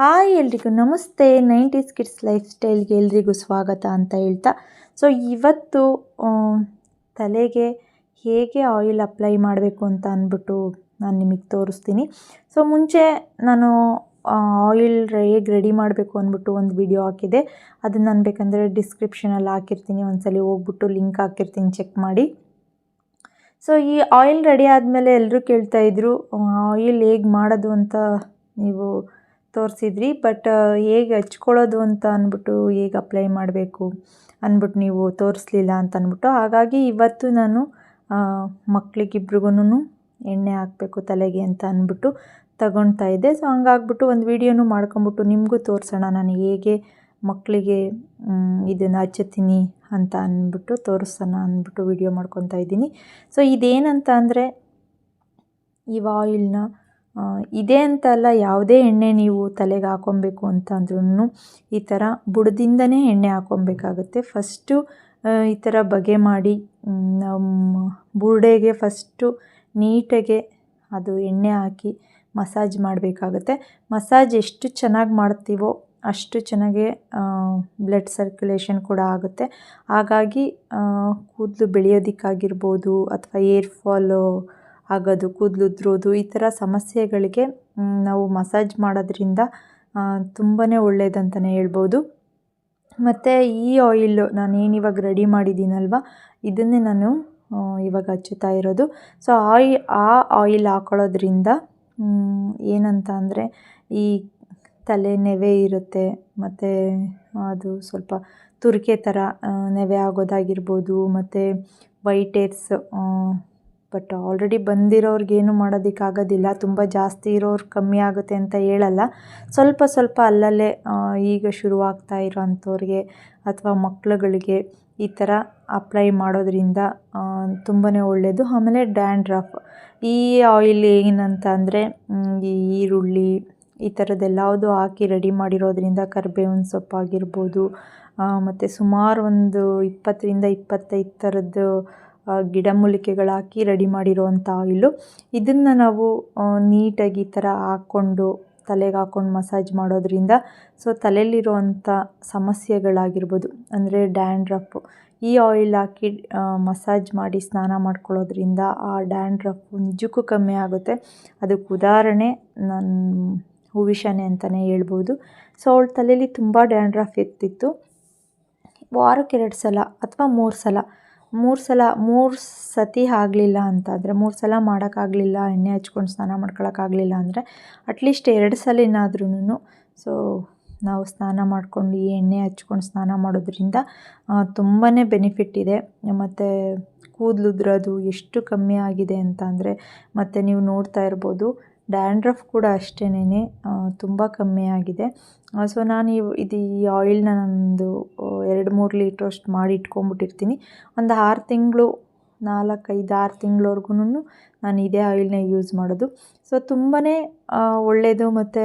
Hi ಎಲ್ರಿಗೂ ನಮಸ್ತೆ nineties kids life ಸ್ಟೈಲ್ಗೆ ಎಲ್ರಿಗೂ ಸ್ವಾಗತ ಅಂತ ಹೇಳ್ತಾ. ಸೊ ಇವತ್ತು ತಲೆಗೆ ಹೇಗೆ ಆಯಿಲ್ ಅಪ್ಲೈ ಮಾಡಬೇಕು ಅಂತ ಅಂದ್ಬಿಟ್ಟು ನಾನು ನಿಮಗೆ ತೋರಿಸ್ತೀನಿ. ಸೊ ಮುಂಚೆ ನಾನು ಆಯಿಲ್ ಹೇಗೆ ರೆಡಿ ಮಾಡಬೇಕು ಅಂದ್ಬಿಟ್ಟು ಒಂದು ವಿಡಿಯೋ ಹಾಕಿದೆ. ಅದನ್ನು ನಾನು ಬೇಕಂದರೆ ಡಿಸ್ಕ್ರಿಪ್ಷನಲ್ಲಿ ಹಾಕಿರ್ತೀನಿ. ಒಂದ್ಸಲಿ ಹೋಗ್ಬಿಟ್ಟು ಲಿಂಕ್ ಹಾಕಿರ್ತೀನಿ. ಚೆಕ್ ಮಾಡಿ. ಸೊ ಈ ಆಯಿಲ್ ರೆಡಿ ಆದಮೇಲೆ ಎಲ್ಲರೂ ಕೇಳ್ತಾಯಿದ್ರು ಆಯಿಲ್ ಹೇಗೆ ಮಾಡೋದು ಅಂತ ನೀವು ತೋರಿಸಿದ್ರಿ ಬಟ್ ಹೇಗೆ ಹಚ್ಕೊಳ್ಳೋದು ಅಂತ ಅಂದ್ಬಿಟ್ಟು ಹೇಗೆ ಅಪ್ಲೈ ಮಾಡಬೇಕು ಅಂದ್ಬಿಟ್ಟು ನೀವು ತೋರಿಸ್ಲಿಲ್ಲ ಅಂತ ಅಂದ್ಬಿಟ್ಟು ಹಾಗಾಗಿ ಇವತ್ತು ನಾನು ಮಕ್ಕಳಿಗಿಬ್ರಿಗೂ ಎಣ್ಣೆ ಹಾಕಬೇಕು ತಲೆಗೆ ಅಂತ ಅಂದ್ಬಿಟ್ಟು ತಗೊಳ್ತಾ ಇದ್ದೆ. ಸೊ ಹಂಗಾಗ್ಬಿಟ್ಟು ಒಂದು ವೀಡಿಯೋನು ಮಾಡ್ಕೊಂಬಿಟ್ಟು ನಿಮಗೂ ತೋರಿಸೋಣ ನಾನು ಹೇಗೆ ಮಕ್ಕಳಿಗೆ ಇದನ್ನು ಹಚ್ಚುತ್ತೀನಿ ಅಂತ ಅಂದ್ಬಿಟ್ಟು ತೋರಿಸೋಣ ಅಂದ್ಬಿಟ್ಟು ವಿಡಿಯೋ ಮಾಡ್ಕೊತಾ ಇದ್ದೀನಿ. ಸೊ ಇದೇನಂತ ಅಂದರೆ, ಈ ಆಯಿಲ್ನ ಇದೇ ಅಂತ ಅಲ್ಲ ಯಾವುದೇ ಎಣ್ಣೆ ನೀವು ತಲೆಗೆ ಹಾಕೊಬೇಕು ಅಂತಂದ್ರೂ ಈ ಥರ ಬುಡದಿಂದನೇ ಎಣ್ಣೆ ಹಾಕೊಬೇಕಾಗುತ್ತೆ. ಫಸ್ಟು ಈ ಥರ ಬಗೆ ಮಾಡಿ ಬುರುಡೆಗೆ ಫಸ್ಟು ನೀಟಾಗೆ ಅದು ಎಣ್ಣೆ ಹಾಕಿ ಮಸಾಜ್ ಮಾಡಬೇಕಾಗುತ್ತೆ. ಮಸಾಜ್ ಎಷ್ಟು ಚೆನ್ನಾಗಿ ಮಾಡ್ತೀವೋ ಅಷ್ಟು ಚೆನ್ನಾಗಿ ಬ್ಲಡ್ ಸರ್ಕ್ಯುಲೇಷನ್ ಕೂಡ ಆಗುತ್ತೆ. ಹಾಗಾಗಿ ಕೂದಲು ಬೆಳೆಯೋದಕ್ಕಾಗಿರ್ಬೋದು ಅಥವಾ ಏರ್ ಫಾಲು ಆಗೋದು, ಕೂದಲು ಉದ್ರೋದು, ಈ ಥರ ಸಮಸ್ಯೆಗಳಿಗೆ ನಾವು ಮಸಾಜ್ ಮಾಡೋದ್ರಿಂದ ತುಂಬಾ ಒಳ್ಳೆಯದಂತಲೇ ಹೇಳ್ಬೋದು. ಮತ್ತು ಈ ಆಯಿಲ್ಲು ನಾನೇನು ಇವಾಗ ರೆಡಿ ಮಾಡಿದ್ದೀನಲ್ವ, ಇದನ್ನೇ ನಾನು ಇವಾಗ ಹಚ್ಚುತ್ತಾ ಇರೋದು. ಸೊ, ಆಯಿ, ಆ ಆಯಿಲ್ ಹಾಕೊಳ್ಳೋದ್ರಿಂದ ಏನಂತ ಅಂದರೆ, ಈ ತಲೆ ನೆವೆ ಇರುತ್ತೆ, ಮತ್ತು ಅದು ಸ್ವಲ್ಪ ತುರಿಕೆ ಥರ ನೆವೆ ಆಗೋದಾಗಿರ್ಬೋದು, ಮತ್ತು ವೈಟ್ ಏರ್ಸ್ ಬಟ್ ಆಲ್ರೆಡಿ ಬಂದಿರೋರ್ಗೇನು ಮಾಡೋದಕ್ಕಾಗೋದಿಲ್ಲ. ತುಂಬ ಜಾಸ್ತಿ ಇರೋರು ಕಮ್ಮಿ ಆಗುತ್ತೆ ಅಂತ ಹೇಳಲ್ಲ. ಸ್ವಲ್ಪ ಸ್ವಲ್ಪ ಅಲ್ಲಲ್ಲೇ ಈಗ ಶುರುವಾಗ್ತಾ ಇರೋ ಅಂಥವ್ರಿಗೆ ಅಥವಾ ಮಕ್ಳುಗಳಿಗೆ ಈ ಥರ ಅಪ್ಲೈ ಮಾಡೋದ್ರಿಂದ ತುಂಬಾ ಒಳ್ಳೆಯದು ಆಮೇಲೆ ಡ್ಯಾಂಡ್ರಫ್. ಈ ಆಯಿಲ್ ಏನಂತ ಅಂದರೆ ಈ ಈರುಳ್ಳಿ ಈ ಥರದ್ದೆಲ್ಲಾವುದು ಹಾಕಿ ರೆಡಿ ಮಾಡಿರೋದ್ರಿಂದ ಕರಿಬೇವಿನ ಸೊಪ್ಪಾಗಿರ್ಬೋದು ಮತ್ತು ಸುಮಾರು ಒಂದು ಇಪ್ಪತ್ತರಿಂದ ಇಪ್ಪತ್ತೈದು ಥರದ್ದು ಆ, ಗಿಡಮೂಲಿಕೆಗಳು ಹಾಕಿ ರೆಡಿ ಮಾಡಿರುವಂಥ ಆಯಿಲು ಇದನ್ನು ನಾವು ನೀಟಾಗಿ ಈ ಥರ ಹಾಕ್ಕೊಂಡು ತಲೆಗೆ ಹಾಕ್ಕೊಂಡು ಮಸಾಜ್ ಮಾಡೋದ್ರಿಂದ ಸೊ ತಲೆಯಲ್ಲಿರುವಂಥ ಸಮಸ್ಯೆಗಳಾಗಿರ್ಬೋದು ಅಂದರೆ ಡ್ಯಾಂಡ್ರಫ್. ಈ ಆಯಿಲ್ ಹಾಕಿ ಮಸಾಜ್ ಮಾಡಿ ಸ್ನಾನ ಮಾಡ್ಕೊಳ್ಳೋದ್ರಿಂದ ಆ ಡ್ಯಾಂಡ್ರಫ್ ನಿಜಕ್ಕೂ ಕಮ್ಮಿ ಆಗುತ್ತೆ. ಅದಕ್ಕೆ ಉದಾಹರಣೆ ನನ್ನ ಹೂವಿಷಾನೆ ಅಂತಲೇ ಹೇಳ್ಬೋದು. ಸೊ ಅವಳ ತಲೆಯಲ್ಲಿ ತುಂಬ ಡ್ಯಾಂಡ್ರಫ್ ಇರ್ತಿತ್ತು ವಾರಕ್ಕೆ ಎರಡು ಸಲ ಅಥವಾ ಮೂರು ಸಲ ಮೂರು ಸಲ, ಮೂರು ಸತಿ ಆಗಲಿಲ್ಲ ಅಂತಂದರೆ, ಮೂರು ಸಲ ಮಾಡೋಕ್ಕಾಗಲಿಲ್ಲ ಎಣ್ಣೆ ಹಚ್ಕೊಂಡು ಸ್ನಾನ ಮಾಡ್ಕೊಳಕ್ಕಾಗಲಿಲ್ಲ ಅಂದರೆ ಅಟ್ಲೀಸ್ಟ್ ಎರಡು ಸಲಿನಾದ್ರೂ ಸೊ ನಾವು ಸ್ನಾನ ಮಾಡಿಕೊಂಡು ಈ ಎಣ್ಣೆ ಹಚ್ಕೊಂಡು ಸ್ನಾನ ಮಾಡೋದ್ರಿಂದ ತುಂಬಾ ಬೆನಿಫಿಟ್ ಇದೆ. ಮತ್ತು ಕೂದಲು ಉದ್ರೋದು ಎಷ್ಟು ಕಮ್ಮಿ ಆಗಿದೆ ಅಂತ ಅಂದರೆ ಮತ್ತು ನೀವು ನೋಡ್ತಾ ಇರ್ಬೋದು ಡ್ಯಾಂಡ್ರಫ್ ಕೂಡ ಅಷ್ಟೇನೆ ತುಂಬ ಕಮ್ಮಿ ಆಗಿದೆ. ಸೊ ನಾನು ಇದು ಈ ಆಯಿಲ್ನ ನಂದು ಎರಡು ಮೂರು ಲೀಟ್ರಷ್ಟು ಮಾಡಿ ಇಟ್ಕೊಂಬಿಟ್ಟಿರ್ತೀನಿ ಒಂದು ಆರು ತಿಂಗಳು ನಾಲ್ಕೈದು ಆರು ತಿಂಗಳವರೆಗೂ ನಾನು ಇದೇ ಆಯಿಲ್ನ ಯೂಸ್ ಮಾಡೋದು. ಸೊ ತುಂಬಾ ಒಳ್ಳೆಯದು ಮತ್ತು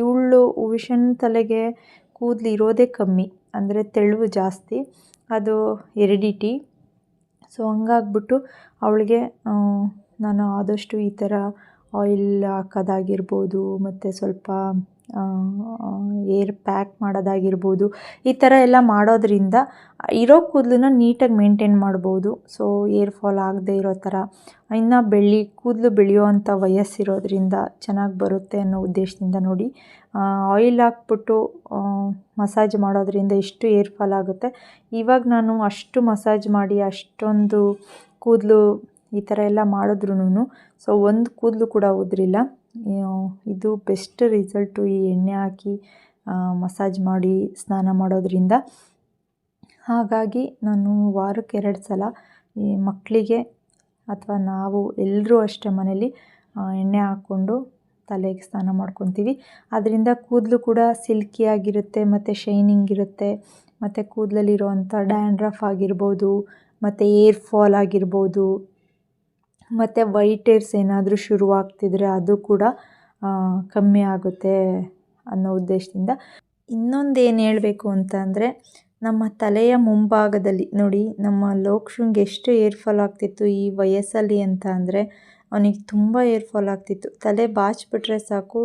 ಇವಳು ವಿಷನ್ ತಲೆಗೆ ಕೂದಲು ಇರೋದೇ ಕಮ್ಮಿ, ಅಂದರೆ ತೆಳುವು ಜಾಸ್ತಿ, ಅದು ಎರಡಿಟಿ ಸೊ ಹಂಗಾಗ್ಬಿಟ್ಟು ಅವಳಿಗೆ ನಾನು ಆದಷ್ಟು ಈ ಥರ ಆಯಿಲ್ ಹಾಕೋದಾಗಿರ್ಬೋದು, ಮತ್ತು ಸ್ವಲ್ಪ ಏರ್ ಪ್ಯಾಕ್ ಮಾಡೋದಾಗಿರ್ಬೋದು, ಈ ಥರ ಎಲ್ಲ ಮಾಡೋದ್ರಿಂದ ಇರೋ ಕೂದಲನ್ನ ನೀಟಾಗಿ ಮೇಂಟೈನ್ ಮಾಡ್ಬೋದು. ಸೊ, ಏರ್ ಫಾಲ್ ಆಗದೆ ಇರೋ ಥರ, ಇನ್ನು ಬೆಳ್ಳಿ, ಕೂದಲು ಬೆಳೆಯುವಂಥ ವಯಸ್ಸಿರೋದ್ರಿಂದ ಚೆನ್ನಾಗಿ ಬರುತ್ತೆ ಅನ್ನೋ ಉದ್ದೇಶದಿಂದ ನೋಡಿ ಆಯಿಲ್ ಹಾಕ್ಬಿಟ್ಟು ಮಸಾಜ್ ಮಾಡೋದ್ರಿಂದ ಎಷ್ಟು ಏರ್ ಫಾಲ್ ಆಗುತ್ತೆ. ಇವಾಗ ನಾನು ಅಷ್ಟು ಮಸಾಜ್ ಮಾಡಿ ಅಷ್ಟೊಂದು ಕೂದಲು ಈ ಥರ ಎಲ್ಲ ಮಾಡಿದ್ರೂ ಸೊ ಒಂದು ಕೂದಲು ಕೂಡ ಉದ್ರಿಲ್ಲ. ಇದು ಬೆಸ್ಟ್ ರಿಸಲ್ಟು ಈ ಎಣ್ಣೆ ಹಾಕಿ ಮಸಾಜ್ ಮಾಡಿ, ಸ್ನಾನ ಮಾಡೋದ್ರಿಂದ. ಹಾಗಾಗಿ ನಾನು ವಾರಕ್ಕೆ ಎರಡು ಸಲ ಈ ಮಕ್ಕಳಿಗೆ ಅಥವಾ ನಾವು ಎಲ್ಲರೂ ಅಷ್ಟೇ ಮನೇಲಿ ಎಣ್ಣೆ ಹಾಕ್ಕೊಂಡು ತಲೆಗೆ ಸ್ನಾನ ಮಾಡ್ಕೊತೀವಿ. ಅದರಿಂದ ಕೂದಲು ಕೂಡ ಸಿಲ್ಕಿಯಾಗಿರುತ್ತೆ ಮತ್ತು ಶೈನಿಂಗ್ ಇರುತ್ತೆ, ಮತ್ತು ಕೂದಲಲ್ಲಿರುವಂಥ ಡ್ಯಾಂಡ್ರಫ್ ಆಗಿರ್ಬೋದು, ಮತ್ತು ಏರ್ ಫಾಲ್ ಆಗಿರ್ಬೋದು ಮತ್ತು ವೈಟ್ ಏರ್ಸ್ ಏನಾದರೂ ಶುರುವಾಗ್ತಿದ್ರೆ ಅದು ಕೂಡ ಕಮ್ಮಿ ಆಗುತ್ತೆ ಅನ್ನೋ ಉದ್ದೇಶದಿಂದ. ಇನ್ನೊಂದು ಏನು ಹೇಳಬೇಕು ಅಂತ ಅಂದರೆ, ನಮ್ಮ ತಲೆಯ ಮುಂಭಾಗದಲ್ಲಿ, ನೋಡಿ, ನಮ್ಮ ಲೋಕ್ಷನ್ಗೆ ಎಷ್ಟು ಏರ್ಫಾಲ್ ಆಗ್ತಿತ್ತು ಈ ವಯಸ್ಸಲ್ಲಿ ಅಂತ ಅಂದರೆ ಅವನಿಗೆ ತುಂಬ ಏರ್ ಫಾಲ್ ಆಗ್ತಿತ್ತು. ತಲೆ ಬಾಚಿಬಿಟ್ರೆ ಸಾಕು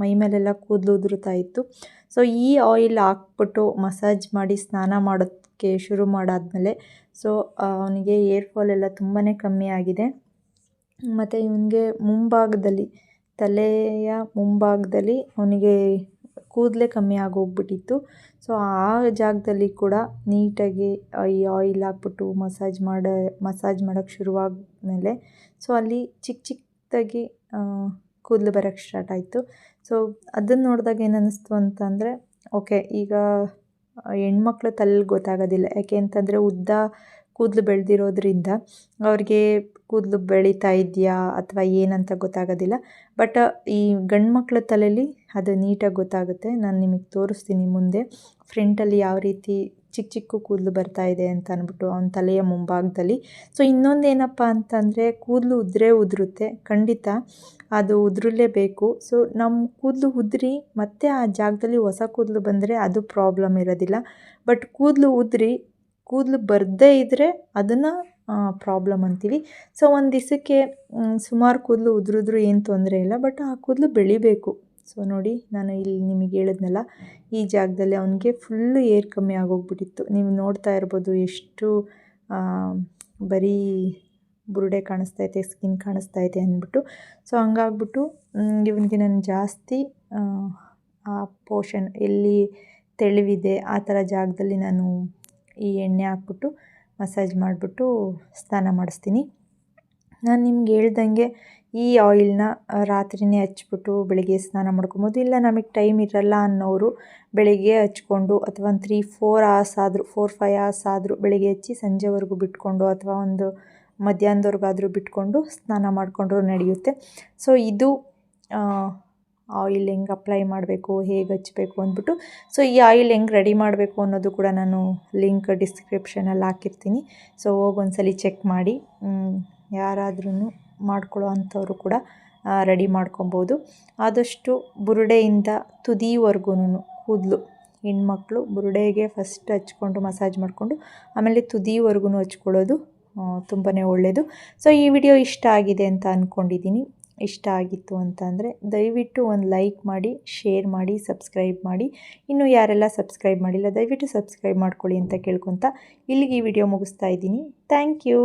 ಮೈ ಮೇಲೆಲ್ಲ ಕೂದಲು ಉದುರುತ್ತಾ ಇತ್ತು. ಸೊ ಈ ಆಯಿಲ್ ಹಾಕ್ಬಿಟ್ಟು ಮಸಾಜ್ ಮಾಡಿ ಸ್ನಾನ ಮಾಡೋದಕ್ಕೆ ಶುರು ಮಾಡಾದಮೇಲೆ ಸೊ ಅವನಿಗೆ ಏರ್ ಫಾಲ್ ಎಲ್ಲ ತುಂಬಾ ಕಮ್ಮಿ ಆಗಿದೆ. ಮತ್ತು ಇವನಿಗೆ ಮುಂಭಾಗದಲ್ಲಿ, ತಲೆಯ ಮುಂಭಾಗದಲ್ಲಿ ಅವನಿಗೆ ಕೂದಲೇ ಕಮ್ಮಿ ಆಗೋಗ್ಬಿಟ್ಟಿತ್ತು. ಸೊ ಆ ಜಾಗದಲ್ಲಿ ಕೂಡ ನೀಟಾಗಿ ಈ ಆಯಿಲ್ ಹಾಕ್ಬಿಟ್ಟು ಮಸಾಜ್ ಮಾಡಿ ಮಸಾಜ್ ಮಾಡೋಕ್ಕೆ ಶುರುವಾದ್ಮೇಲೆ ಸೊ ಅಲ್ಲಿ ಚಿಕ್ಕ ಚಿಕ್ಕದಾಗಿ ಕೂದಲು ಬರೋಕ್ಕೆ ಸ್ಟಾರ್ಟ್ ಆಯಿತು. ಸೊ ಅದನ್ನು ನೋಡಿದಾಗ ಏನು ಅನ್ನಿಸ್ತು ಅಂತಂದರೆ, ಓಕೆ, ಈಗ ಹೆಣ್ಮಕ್ಳ ತಲೆಲಿ ಗೊತ್ತಾಗೋದಿಲ್ಲ. ಯಾಕೆ ಅಂತಂದರೆ, ಉದ್ದ ಕೂದಲು ಬೆಳೆದಿರೋದ್ರಿಂದ ಅವ್ರಿಗೆ ಕೂದಲು ಬೆಳೀತಾ ಇದೆಯಾ ಅಥವಾ ಏನಂತ ಗೊತ್ತಾಗೋದಿಲ್ಲ. ಬಟ್ ಈ ಗಂಡು ತಲೆಯಲ್ಲಿ ಅದು ನೀಟಾಗಿ ಗೊತ್ತಾಗುತ್ತೆ. ನಾನು ನಿಮಗೆ ತೋರಿಸ್ತೀನಿ ಮುಂದೆ. ಫ್ರಂಟಲ್ಲಿ ಯಾವ ರೀತಿ ಚಿಕ್ಕ ಚಿಕ್ಕ ಕೂದಲು ಬರ್ತಾ ಇದೆ ಅಂತ ಅಂದ್ಬಿಟ್ಟು ಅವನ ತಲೆಯ ಮುಂಭಾಗದಲ್ಲಿ. ಸೊ ಇನ್ನೊಂದೇನಪ್ಪ ಅಂತಂದರೆ ಕೂದಲು ಉದುರೇ ಉದುರುತ್ತೆ, ಖಂಡಿತ. ಅದು ಉದುರಲೇಬೇಕು. ಸೊ ನಮ್ಮ ಕೂದಲು ಉದುರಿ ಮತ್ತೆ ಆ ಜಾಗದಲ್ಲಿ ಹೊಸ ಕೂದಲು ಬಂದರೆ ಅದು ಪ್ರಾಬ್ಲಮ್ ಇರೋದಿಲ್ಲ. ಬಟ್ ಕೂದಲು ಉದುರಿ, ಕೂದಲು ಬರದೇ ಇದ್ದರೆ ಅದನ್ನು ಪ್ರಾಬ್ಲಮ್ ಅಂತೀವಿ. ಸೊ ಒಂದು ದಿವಸಕ್ಕೆ ಸುಮಾರು ಕೂದಲು ಉದುರಿದ್ರು ಏನು ತೊಂದರೆ ಇಲ್ಲ. ಬಟ್ ಆ ಕೂದಲು ಬೆಳಿಬೇಕು. ಸೊ ನೋಡಿ, ನಾನು ಇಲ್ಲಿ ನಿಮಗೆ ಹೇಳಿದ್ನಲ್ಲ, ಈ ಜಾಗದಲ್ಲಿ ಅವನಿಗೆ ಫುಲ್ಲು ಏರ್ ಕಮ್ಮಿ ಆಗೋಗ್ಬಿಟ್ಟಿತ್ತು. ನೀವು ನೋಡ್ತಾ ಇರ್ಬೋದು ಎಷ್ಟು ಬರೀ ಬುರುಡೆ ಕಾಣಿಸ್ತೈತೆ ಸ್ಕಿನ್ ಕಾಣಿಸ್ತಾ ಐತೆ ಅಂದ್ಬಿಟ್ಟು. ಸೊ, ಹಂಗಾಗ್ಬಿಟ್ಟು ಇವನಿಗೆ ನಾನು ಜಾಸ್ತಿ, ಆ ಪೋಷನ್ ಎಲ್ಲಿ ತೆಳುವಿದೆ, ಆ ಥರ ಜಾಗದಲ್ಲಿ ನಾನು ಈ ಎಣ್ಣೆ ಹಾಕ್ಬಿಟ್ಟು ಮಸಾಜ್ ಮಾಡಿಬಿಟ್ಟು ಸ್ನಾನ ಮಾಡಿಸ್ತೀನಿ. ನಾನು ನಿಮ್ಗೆ ಹೇಳ್ದಂಗೆ ಈ ಆಯಿಲ್ನ ರಾತ್ರಿನೇ ಹಚ್ಬಿಟ್ಟು ಬೆಳಗ್ಗೆ ಸ್ನಾನ ಮಾಡ್ಕೊಬೋದು. ಇಲ್ಲ ನಮಗೆ ಟೈಮ್ ಇರಲ್ಲ ಅನ್ನೋರು ಬೆಳಗ್ಗೆ ಹಚ್ಕೊಂಡು ಅಥವಾ ಒಂದು ತ್ರೀ ಫೋರ್ ಅವರ್ಸ್ ಆದರೂ ಫೋರ್ ಫೈವ್ ಅವರ್ಸ್ ಆದರೂ ಬೆಳಗ್ಗೆ ಹಚ್ಚಿ ಸಂಜೆವರೆಗೂ ಬಿಟ್ಕೊಂಡು ಅಥವಾ ಒಂದು ಮಧ್ಯಾಹ್ನದವರೆಗಾದರೂ ಬಿಟ್ಕೊಂಡು ಸ್ನಾನ ಮಾಡಿಕೊಂಡ್ರು ನಡೆಯುತ್ತೆ. ಸೊ ಇದು ಆಯಿಲ್ ಹೆಂಗೆ ಅಪ್ಲೈ ಮಾಡಬೇಕು, ಹೇಗೆ ಹಚ್ಚಬೇಕು ಅಂದ್ಬಿಟ್ಟು. ಸೊ ಈ ಆಯಿಲ್ ಹೆಂಗೆ ರೆಡಿ ಮಾಡಬೇಕು ಅನ್ನೋದು ಕೂಡ ನಾನು ಲಿಂಕ್ ಡಿಸ್ಕ್ರಿಪ್ಷನಲ್ಲಿ ಹಾಕಿರ್ತೀನಿ. ಸೊ ಹೋಗಿ ಒಂದ್ಸಲಿ ಚೆಕ್ ಮಾಡಿ. ಯಾರಾದ್ರೂ ಮಾಡ್ಕೊಳ್ಳೋ ಅಂಥವರು ಕೂಡ ರೆಡಿ ಮಾಡ್ಕೊಬೋದು. ಆದಷ್ಟು ಬುರುಡೆಯಿಂದ ತುದಿವರೆಗೂ ಕೂದಲು. ಹೆಣ್ಮಕ್ಳು ಬುರುಡೆಗೆ ಫಸ್ಟ್ ಹಚ್ಕೊಂಡು ಮಸಾಜ್ ಮಾಡಿಕೊಂಡು, ಆಮೇಲೆ ತುದಿವರೆಗೂ ಹಚ್ಕೊಳ್ಳೋದು ತುಂಬಾ ಒಳ್ಳೆಯದು ಸೊ, ಈ ವಿಡಿಯೋ ಇಷ್ಟ ಆಗಿದೆ ಅಂತ ಅಂದ್ಕೊಂಡಿದ್ದೀನಿ ಇಷ್ಟ ಆಗಿತ್ತು ಅಂತ ಅಂದರೆ ದಯವಿಟ್ಟು ಒಂದು ಲೈಕ್ ಮಾಡಿ, ಶೇರ್ ಮಾಡಿ, ಸಬ್ಸ್ಕ್ರೈಬ್ ಮಾಡಿ. ಇನ್ನು ಯಾರೆಲ್ಲ ಸಬ್ಸ್ಕ್ರೈಬ್ ಮಾಡಿಲ್ಲ, ದಯವಿಟ್ಟು ಸಬ್ಸ್ಕ್ರೈಬ್ ಮಾಡ್ಕೊಳ್ಳಿ ಅಂತ ಕೇಳ್ಕೊತ ಇಲ್ಲಿಗೆ ಈ ವಿಡಿಯೋ ಮುಗಿಸ್ತಾ ಇದ್ದೀನಿ. Thank you.